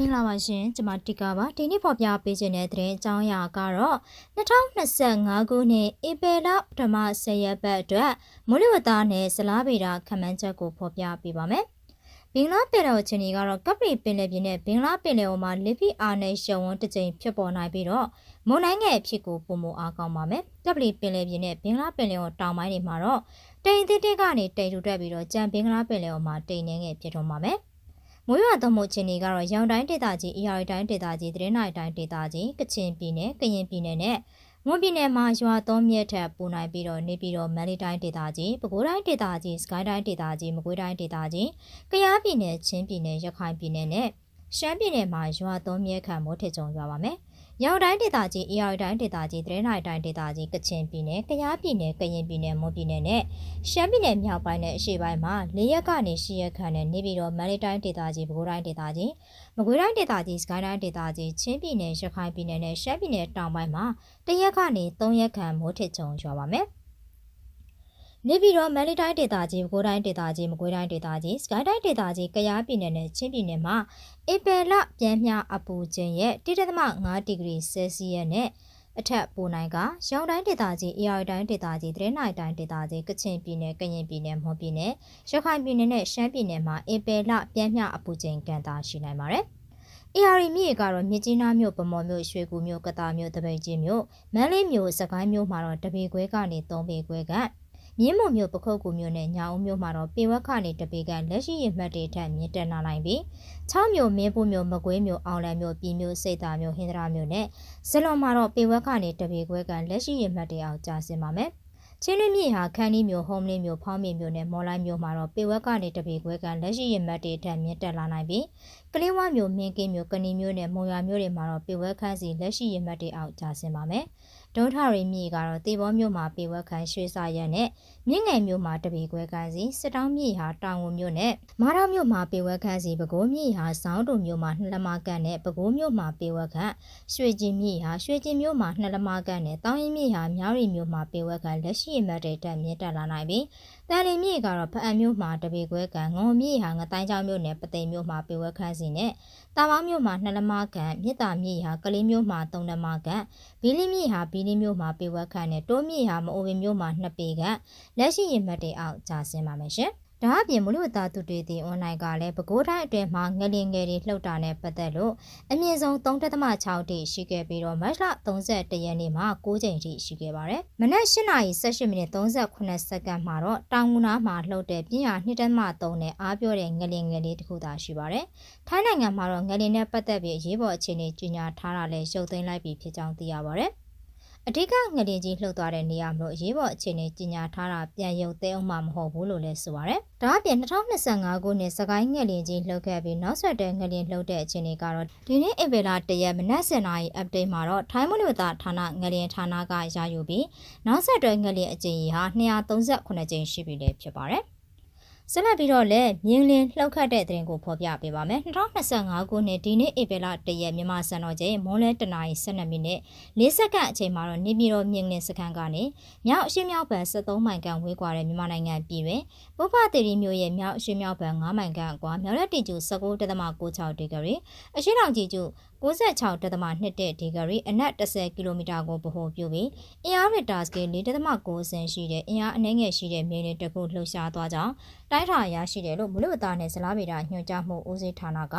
မင်္ဂလာပါရှင်ကျွန်မတီကာပါဒီနေ့ဖော်ပြပေးခြင်းတဲ့သတင်းအကြောင်းအရာကတော့2025ခုနှစ်ဧပြီလပထမ10ရက်ပတ်အတွက်မိုးလေဝသနဲ့ဇလားဗေဒခန့်မှန်းချက်ကိုဖော်ပြပေးပါမယ်ဘင်္ဂလားပင်လယ်အော်ချင်းကတော့ကပရီပင်လယ်ပြင်နဲ့ဘင်္ဂလားပင်လယ်အော်မှာလေဖိအားနဲ့ရှုံဝန်းတစ်ကြိမ်ဖြစ်ပေါ်နိုင်ပြီးတော့မုန်တိုင်းငယ်အဖြစ်ကိုပုံမအားကောင်းပါမယ်ကပရီပင်လယ်ပြင်နဲ့ဘင်္ဂလားပင်လယ်အော်တောင်ပိုင်းတွေမှာတော့တိမ်တစ်တစ်ကနေတိမ်ထူတက်ပြီးတော့ကြံဘင်္ဂလားပင်လယ်အော်မှာတိမ်နှင်းငယ်ဖြစ်တော့မှာမယ် မွေးရွာသွမှုချင်းတွေကတော့ရောင်တိုင်းဒေသကြီးအရာတိုင်းဒေသကြီးသတင်းနိုင်တိုင်းဒေသကြီးကချင်ပြည်နယ်ကရင်ပြည်နယ်နဲ့မွန်ပြည်နယ်မှာရွာသွန်းမြက်ထက်ပူနိုင်ပြီးတော့နေပြည်တော်မန္တလေးတိုင်းဒေသကြီးပဲခူးတိုင်းဒေသကြီးစကိုင်းတိုင်းဒေသကြီးမကွေးတိုင်းဒေသကြီးကယားပြည်နယ်ချင်းပြည်နယ်ရခိုင်ပြည်နယ်နဲ့ရှမ်းပြည်နယ်မှာရွာသွန်းမြက်ခံမိုးထစ်ကြုံရွာပါမယ်။ ရောင်တိုင်းဒေသကြီးအေရတိုင်းဒေသကြီးတရဲနိုင်တိုင်းဒေသကြီးကချင်ပြည်နယ်ကယားပြည်နယ်ကရင်ပြည်နယ်မွန်ပြည်နယ်နဲ့ရှမ်းပြည်နယ်မြောက်ပိုင်းနဲ့အရှေ့ပိုင်းမှာ၄ရက်ကနေ၈ရက်ခန့်နဲ့နေပြည်တော်မန္တလေးတိုင်းဒေသကြီးပဲခူးတိုင်းဒေသကြီးမကွေးတိုင်းဒေသကြီးစကိုင်းတိုင်းဒေသကြီးချင်းပြည်နယ်ရခိုင်ပြည်နယ်နဲ့ရှမ်းပြည်နယ်တောင်ပိုင်းမှာတရက်ကနေ၃ရက်ခန့်မိုးထစ်ချုံရွာပါမယ်။ နေပြည်တော်မန္တလေးတိုင်းဒေသကြီးပဲခူးတိုင်းဒေသကြီးမကွေးတိုင်းဒေသကြီးစကိုင်းတိုင်းဒေသကြီးကယားပြည်နယ်နဲ့ချင်းပြည်နယ်မှာဧပြီလပြန်မြအပူချိန်ရဲ့1.5ဒီဂရီဆဲလ်စီယပ်နဲ့အထက်ပိုနိုင်ကရောင်တိုင်းဒေသကြီးအေရတိုင်းဒေသကြီးတရဲနိုင်တိုင်းဒေသကြီးကချင်ပြည်နယ်ကရင်ပြည်နယ်မွန်ပြည်နယ်ရခိုင်ပြည်နယ်နဲ့ရှမ်းပြည်နယ်မှာဧပြီလပြန်မြအပူချိန်ကန်တာရှိနိုင်ပါတယ်။ AR မြစ်ကတော့မြစ်ကြီးနားမြို့ပမော်မြို့ရွှေကူမြို့ကတာမြို့တပိတ်ကြီးမြို့မန်းလေးမြို့စကိုင်းမြို့မှာတော့တပေခွဲကနေ3ပေခွဲက မြင်းမုံမြို့ပခုတ်ကူမြို့နဲ့ညာဦးမြို့မှာတော့ပေဝက်ခနေတပေကလက်ရှိရမှတ်တွေထက်မြင့်တက်လာနိုင်ပြီး6မြို့မင်းပုမြို့မကွေးမြို့အောင်လံမြို့ပြည်မြို့စိတ်သာမြို့ဟင်္ဒရာမြို့နဲ့ဇလွန်မှာတော့ပေဝက်ခနေတပေခွဲကလက်ရှိရမှတ်တွေအောင်ကြာဆင်းပါမယ်ချင်းလွင်မြေဟာခန်းဒီမြို့ဟုံးလင်းမြို့ဖောင်းမြေမြို့နဲ့မော်လိုက်မြို့မှာတော့ပေဝက်ကနေတပေခွဲကလက်ရှိရမှတ်တွေထက်မြင့်တက်လာနိုင်ပြီးကလေးဝမြို့မင်းကင်းမြို့ကဏီမြို့နဲ့မုံရွာမြို့တွေမှာတော့ပေဝက်ခန်းစီလက်ရှိရမှတ်တွေအောင်ကြာဆင်းပါမယ်။ ဒုံထရီမြေကတော့တေဘောမြို့မှာပေဝက်ခန့်ရွှေစာရက်နဲ့မြင့်ငယ်မြို့မှာတပေခွဲခန့်စီစစ်တောင်းမြေဟာတောင်ဝမြို့နဲ့မာရမြို့မှာပေဝက်ခန့်စီပဲခူးမြေဟာစောင်းတုံမြို့မှာနှစ်လမကန့်နဲ့ပဲခူးမြို့မှာပေဝက်ခန့်ရွှေကျင်မြေဟာရွှေကျင်မြို့မှာနှစ်လမကန့်နဲ့တောင်းရင်မြေဟာမြောင်းရီမြို့မှာပေဝက်ခန့်လက်ရှိအမတ်တွေတက်မြင့်တက်လာနိုင်ပြီးတန်လီမြေကတော့ဖအံမြို့မှာတပေခွဲကန်ငုံမြေဟာငတိုင်းချောင်းမြို့နယ်ပသိမ်မြို့မှာပေဝက်ခန့်စီနဲ့တာမောင်းမြို့မှာနှစ်လမကန်မြစ်တာမြေဟာကလေးမြို့မှာသုံးလမကန်ဘီလီမြေဟာဘီလီမြို့မှာပေဝက်ခန့်နဲ့တိုးမြေဟာမအိုဝင်မြို့မှာနှစ်ပေကန်လက်ရှိရင်မှတ်တွေအောက်ကြာဆင်းပါမယ်ရှင်ဒါအပြင်မလို့သားသူတွေဒီအွန်လိုင်းကလည်းပဲခူးတိုင်းအတွင်းမှာငလင်ငယ်တွေလှုပ်တာနဲ့ပတ်သက်လို့အမြင့်ဆုံး3.6တိရှိခဲ့ပြီးတော့မတ်လ31ရက်နေ့မှာ9ချိန်ထိရှိခဲ့ပါတယ်။မနက်8:18မိနစ်38စက္ကန့်မှာတော့တောင်ငူနာမှာလှုပ်တဲ့ပြင်းအား2.3နဲ့အားပြောတဲ့ငလင်ငယ်လေးတစ်ခုသာရှိပါတယ်။ထိုင်းနိုင်ငံမှာတော့ငလင်နဲ့ပတ်သက်ပြီးအရေးပေါ်အခြေအနေကြီးညာထားတာလည်းရုပ်သိမ်းလိုက်ပြီဖြစ်ကြောင်းသိရပါတယ်။ အဓိကငလင်ကြီးလှုပ်သွားတဲ့နေရာမျိုးအရေးပေါ်အခြေအနေကြီးညာထားတာပြန်ရုပ်သိမ်းအောင်မှမဟုတ်ဘူးလို့လည်းဆိုပါရယ်။ဒါအပြင်2025ခုနှစ်စကိုင်းငလင်ကြီးလှုပ်ခဲ့ပြီးနောက်ဆက်တွဲငလင်လှုပ်တဲ့အခြေအနေကတော့ဒီနေ့ဧပြီလ၁ရက်မနက်7:00နာရီ update မှာတော့ထိုင်းမလို့သားဌာနငလင်ဌာနကရယူပြီးနောက်ဆက်တွဲငလင်အကြိမ်ကြီးဟာ238ကြိမ်ရှိပြီလည်းဖြစ်ပါတယ်။ ဆက်လက်ပြီးတော့လည်းမြင်းလင်းလှုပ်ခတ်တဲ့တဲ့ရင်ကိုဖော်ပြပေးပါမယ်2025ခုနှစ်ဒီနေ့ဧပြီလ1ရက်မြန်မာစံတော်ချိန်မွန်းလဲတနာရီ12မိနစ်4စက္ကန့်အချိန်မှာတော့နေပြည်တော်မြင်းလင်းစခန်းကနေမြောက်အရှေ့မြောက်ဘက်73မိုင်ခန့်ဝေးကွာတဲ့မြန်မာနိုင်ငံပြည်တွင်ပုဖတေရီမြို့ရဲ့မြောက်အရှေ့မြောက်ဘက်9မိုင်ခန့်ကွာမြောက်လက်တီကျူ19.96ဒီဂရီအရှေ့တောင်ကြီးကျူ96.21ဒီဂရီအနက်10ကီလိုမီတာကိုဗဟိုပြုပြီးအင်အားမီတာစကေ4.9ဆန်ရှိတဲ့အင်အားအနည်းငယ်ရှိတဲ့မြေနေတစ်ခုလှုပ်ရှားသွားကြောင်း တိုင်းထာရရှိတယ်လို့မလို့သားနဲ့ဇလားဗေဒညွှန်ကြားမှုဦးစီးဌာနက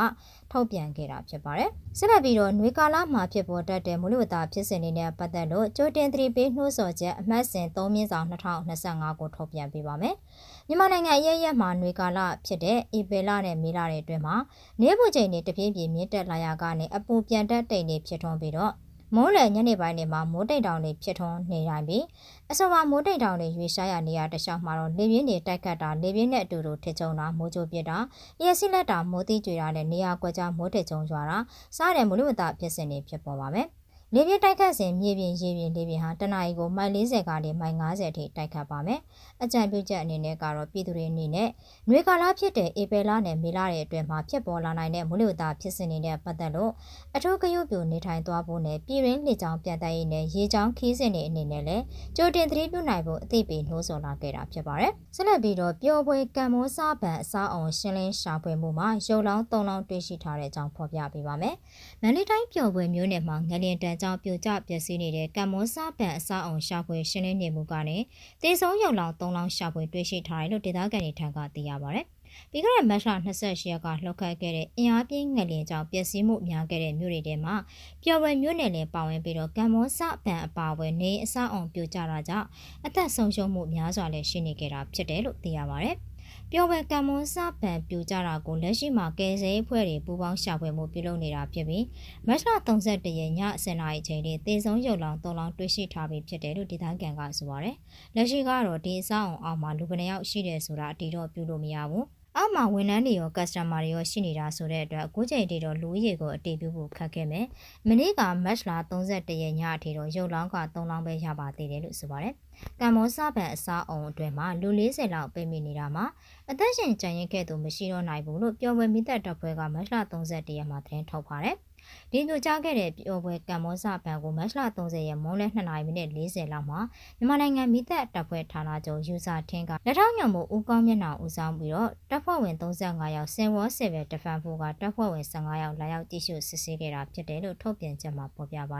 ထုတ်ပြန်ခဲ့တာဖြစ်ပါတယ်။ဆက်လက်ပြီးတော့နှွေကာလမှာဖြစ်ပေါ်တတ်တဲ့မလို့သားဖြစ်စဉ်တွေနဲ့ပတ်သက်လို့ကြိုတင်သတိပေးနှိုးဆော်ချက်အမှတ်စဉ်3မြင်းဆောင်2025ကိုထုတ်ပြန်ပေးပါမယ်။မြန်မာနိုင်ငံရဲ့ရက်မှာနှွေကာလဖြစ်တဲ့ဧပြီလနဲ့မေလတွေအတွင်းမှာနေပူချိန်တွေတပြေးပြေးမြင့်တက်လာရာကနေအပူပြန်တက်တိမ်တွေဖြစ်ထွန်းပြီးတော့ မိုးလယ်ညနေပိုင်းတွေမှာမိုးတိတ်တောင်တွေဖြစ်ထွန်းနေတိုင်းပြီးအစောမှာမိုးတိတ်တောင်တွေရွေရှားရနေရတခြားမှာတော့လေပြင်းတွေတိုက်ခတ်တာလေပြင်းနဲ့အတူတူထစ်ချုံတာမိုးကြိုပြစ်တာလျက်စီးလက်တာမိုးတိကျွေတာနဲ့နေရာကွက်ကြားမိုးထစ်ချုံရွာတာစားတဲ့မလူမသားဖြစ်စဉ်တွေဖြစ်ပေါ်ပါမယ်။ဧ လေပြင်းတိုက်ခတ်စဉ်မြေပြင်ရေပြင်လေပြင်ဟာတနအီကိုမိုင်40ကနေမိုင်50အထိတိုက်ခတ်ပါမယ်။အကြံပြုချက်အနေနဲ့ကတော့ပြည်သူတွေအနေနဲ့ຫນွေကာလဖြစ်တဲ့ဧပြီလနဲ့မေလရဲ့အတွင်းမှာဖြစ်ပေါ်လာနိုင်တဲ့မုလဝသဖြစ်စဉ်တွေနဲ့ပတ်သက်လို့အထူးဂရုပြုနေထိုင်သွားဖို့နဲ့ပြည်ရင်းလေကြောင်းပြန်တိုင်ရေးနဲ့ရေကြောင်းခီးစဉ်တွေအနေနဲ့လည်းကြိုတင်သတိပြုနိုင်ဖို့အသိပေးနှိုးဆော်လာခဲ့တာဖြစ်ပါတယ်။ဆက်လက်ပြီးတော့ပျော်ပွဲကံမောစားပံအစားအောင်ရှင်းလင်းရှာဖွေမှုမှာရုပ်လောင်း၃လောင်းတွေ့ရှိထားတဲ့အကြောင်းဖော်ပြပေးပါမယ်။မန္တလေးတိုင်းပျော်ပွဲမျိုးနယ်မှာငလျင်တန်ကြောင့်ပြိုကျပျက်စီးနေတဲ့ကံမောစားပံအစားအောင်ရှာဖွေရှင်းလင်းနေမှုကနေတေဆုံးရုပ်လောင်း၃လောင်းရှာဖွေတွေ့ရှိထားတယ်လို့ဒေသခံတွေထံကသိရပါတယ်။ပြီးခဲ့တဲ့မတ်လ28ရက်ကလှုပ်ခတ်ခဲ့တဲ့အင်အားပြင်းငလျင်ကြောင့်ပျက်စီးမှုများခဲ့တဲ့မြို့တွေထဲမှာပျော်ဝယ်မြို့နယ်လည်းပါဝင်ပြီးတော့ကံမောစပန်အပါဝယ်နေအဆောက်အုံပြိုကျတာကြောင့်အသက်ဆုံးရှုံးမှုများစွာလည်းရှိနေကြတာဖြစ်တယ်လို့သိရပါတယ်။ ပြောပွဲကံမွန်စပန်ပြူကြတာကိုလက်ရှိမှာကယ်ဆယ်ဖွဲ့တွေပူးပေါင်းရှာဖွေမှုပြုလုပ်နေတာဖြစ်ပြီးမတ်လ31ရက်ည10:00နာရီချိန်ထိသေဆုံးရုပ်လောင်း3လောင်းတွေ့ရှိထားပြီးဖြစ်တယ်လို့ဒေသခံကဆိုပါတယ်။လက်ရှိကတော့ဒီအဆောက်အုံအောက်မှာလူကနေရောက်ရှိတယ်ဆိုတာအတီတော့ပြုလို့မရဘူး။ အောက်မှာဝန်ထမ်းတွေရော customer တွေရောရှိနေတာဆိုတဲ့အတွက်အခုချိန်ထိတော့လူဦးရေကိုအတည်ပြုဖို့ခက်ခဲမယ်။မနေ့က match လာ31ရက်ညအထိတော့ရုပ်လောင်းက3လောင်းပဲရပါသေးတယ်လို့ဆိုပါတယ်။ကံမောစပန်အစားအုံအတွင်းမှာလူ40လောက်ပိတ်မိနေတာမှာအသက်ရှင်ကြံရင်ခဲ့သူမရှိတော့နိုင်ဘူးလို့ပြောပွဲမိသက်တပ်ဖွဲ့က match လာ31ရက်မှာသတင်းထုတ်ပါတယ်။ ဒီညကြားခဲ့တဲ့ပြောပွဲကံမောစပန်ကိုမတ်လ30ရက်မွန်းလ2နာရီမိနစ်40လောက်မှာမြန်မာနိုင်ငံမိသက်တပ်ဖွဲ့ဌာနချုပ်ယူဆထင်းကလက်ထောက်ညွန်မှုဦးကောင်းမျက်နှာဦးဆောင်ပြီးတော့တပ်ဖွဲ့ဝင်35ယောက်ဆင်ဝေါ်ဆေဗယ်တဖန်ဖို့ကတပ်ဖွဲ့ဝင်15ယောက်လာရောက်တည်ရှိစစ်ဆေးခဲ့တာဖြစ်တယ်လို့ထုတ်ပြန်ချက်မှာဖော်ပြပါ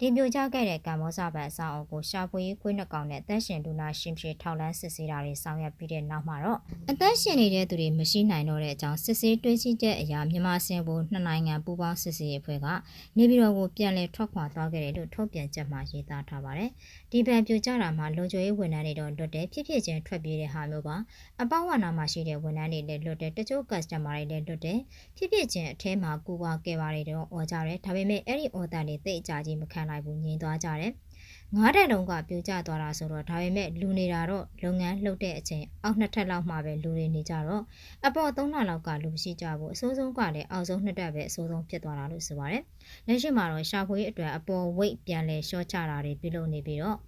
တယ်။ဒီပြိုကျခဲ့တဲ့ကမ္ဘောဇဗန်အဆောင်အုပ်ကိုရှာဖွေရေးခွေးနှကောင်နဲ့အသက်ရှင်လူနာရှင်ဖြစ်ထောက်လန်းစစ်ဆေးတာတွေဆောင်ရွက်ပြီးတဲ့နောက်မှာတော့အသက်ရှင်နေတဲ့သူတွေမရှိနိုင်တော့တဲ့အကြောင်းစစ်ဆေးတွေးရှိတဲ့အရာမြန်မာစင်ဘူနှစ်နိုင်ငံပူးပေါင်းစစ်ဆေးရေးအဖွဲ့ကနေပြည်တော်ကိုပြန်လည်ထွက်ခွာသွားခဲ့တယ်လို့ထုတ်ပြန်ချက်မှာရေးသားထားပါတယ်။ဒီဗန်ပြိုကျတာမှာလုံခြုံရေးဝန်ထမ်းတွေတော့လွတ်တယ်ဖြစ်ဖြစ်ချင်းထွက်ပြေးတဲ့ဟာမျိုးပါအပေါဝါနာမှာရှိတဲ့ဝန်ထမ်းတွေလည်းလွတ်တယ်တချို့ customer တွေလည်းလွတ်တယ်ဖြစ်ဖြစ်ချင်းအထဲမှာကူပါကဲပါတယ်တော့អော်ကြတယ်ဒါပေမဲ့အဲ့ဒီអော်တန်တွေသိအကြကြီးမခံနိုင်ဘူးငြိမ်သွားကြတယ်ငါးတက်လုံးကပြိုကျသွားတာဆိုတော့ဒါပေမဲ့လူနေတာတော့လုပ်ငန်းလှုပ်တဲ့အချိန်အောက်နှစ်ထပ်လောက်မှပဲလူတွေနေကြတော့အပေါ်သုံးလလောက်ကလူမရှိကြဘူးအစိုးဆုံးကလည်းအောက်ဆုံးနှစ်တက်ပဲအစိုးဆုံးဖြစ်သွားတာလို့ဆိုပါတယ်လက်ရှိမှာတော့ရှာဖွေအတွက်အပေါ်ဝိတ်ပြန်လဲရှော့ချတာတွေပြုလုပ်နေပြီးတော့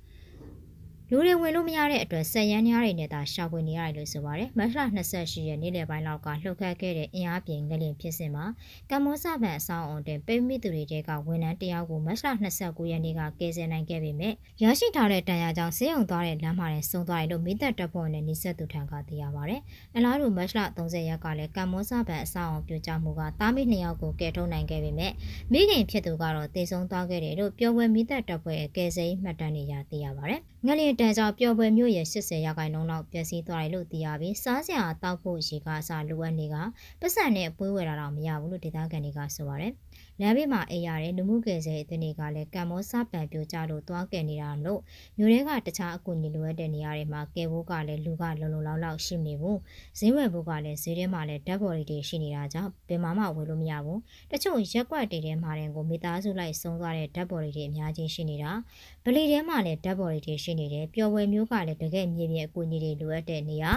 လူတွေဝင်လို့မရတဲ့အတွက်ဆက်ရမ်းများတွေနဲ့သာရှာဖွေနေရတယ်လို့ဆိုပါတယ်။မတ်လ28ရက်နေ့လယ်ပိုင်းလောက်ကလှုပ်ခတ်ခဲ့တဲ့အင်အားပြင်းငလျင်ဖြစ်စဉ်မှာကမ္ဘောဇဗန်အဆောင်အုံတင်ပိမိသူတွေကဝန်ထမ်းတယောက်ကိုမတ်လ29ရက်နေ့ကကယ်ဆယ်နိုင်ခဲ့ပေမဲ့ရရှိထားတဲ့တန်ရာကြောင့်ဆေးရုံသွားတဲ့လမ်းမှာလည်းဆုံးသွားတယ်လို့မိသက်တပ်ဖွဲ့နဲ့နှိဆက်သူထံကသိရပါတယ်။အလားတူမတ်လ30ရက်ကလည်းကမ္ဘောဇဗန်အဆောင်အုံပြကြမှုကတားမိနှစ်ယောက်ကိုကယ်ထုတ်နိုင်ခဲ့ပေမဲ့မိခင်ဖြစ်သူကတော့တေဆုံးသွားခဲ့တယ်လို့ပြောပွဲမိသက်တပ်ဖွဲ့ရဲ့ကယ်ဆယ်ရေးမှတ်တမ်းတွေရသိရပါတယ်။ ငလျင်တန်ကြောင့်ပျော်ပွဲမျိုးရဲ့80ရာခိုင်နှုန်းလောက်ပျက်စီးသွားတယ်လို့သိရပြီးစားစရာတောက်ဖို့ရေကအစားလိုအပ်နေကပတ်စံနဲ့ပွေးဝယ်တာတော့မရဘူးလို့ဒေသခံတွေကဆိုပါတယ်။လမ်းဘေးမှာအိပ်ရတဲ့လူမှုကယ်ဆယ်ရေးအသင်းတွေကလည်းကံမောစပန်ပြိုကျလို့သွားကယ်နေတာလို့မြို့ထဲကတခြားအကူအညီလိုအပ်တဲ့နေရာတွေမှာကယ်ဖို့ကလည်းလူကလုံလုံလောက်လောက်ရှိနေဘူးဈေးဝယ်ဖို့ကလည်းဈေးထဲမှာလည်းဓာတ်ပေါ်တွေရှိနေတာကြောင့်ဘယ်မှမဝယ်လို့မရဘူးတချို့ရက်ကွက်တွေထဲမှာတင်ကိုမိသားစုလိုက်ဆုံးသွားတဲ့ဓာတ်ပေါ်တွေအများကြီးရှိနေတာဗလီထဲမှာလည်းဓာတ်ပေါ်တွေရှိနေတယ်ပျော်ဝယ်မျိုးကလည်းတကယ်မြေပြင်အကူအညီတွေလိုအပ်တဲ့နေရာ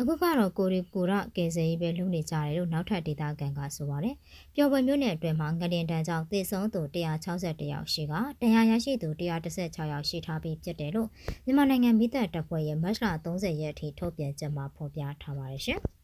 အခုကတော့ကိုရီကိုရကယ်ဆယ်ရေးပဲလုပ်နေကြတယ်လို့နောက်ထပ်ဒေတာကန်ကဆိုပါတယ်။ပျော်ပွဲမျိုးနယ်အတွင်းမှာငလင်တန်းကြောင့်သေဆုံးသူ161ယောက်ရှိကတရားရရှိသူ116ယောက်ရှိထားပြီးဖြစ်တယ်လို့မြန်မာနိုင်ငံမိသက်တပ်ဖွဲ့ရဲ့မတ်လ30ရက်အထိထုတ်ပြန်ချက်မှာဖော်ပြထားပါတယ်ရှင်။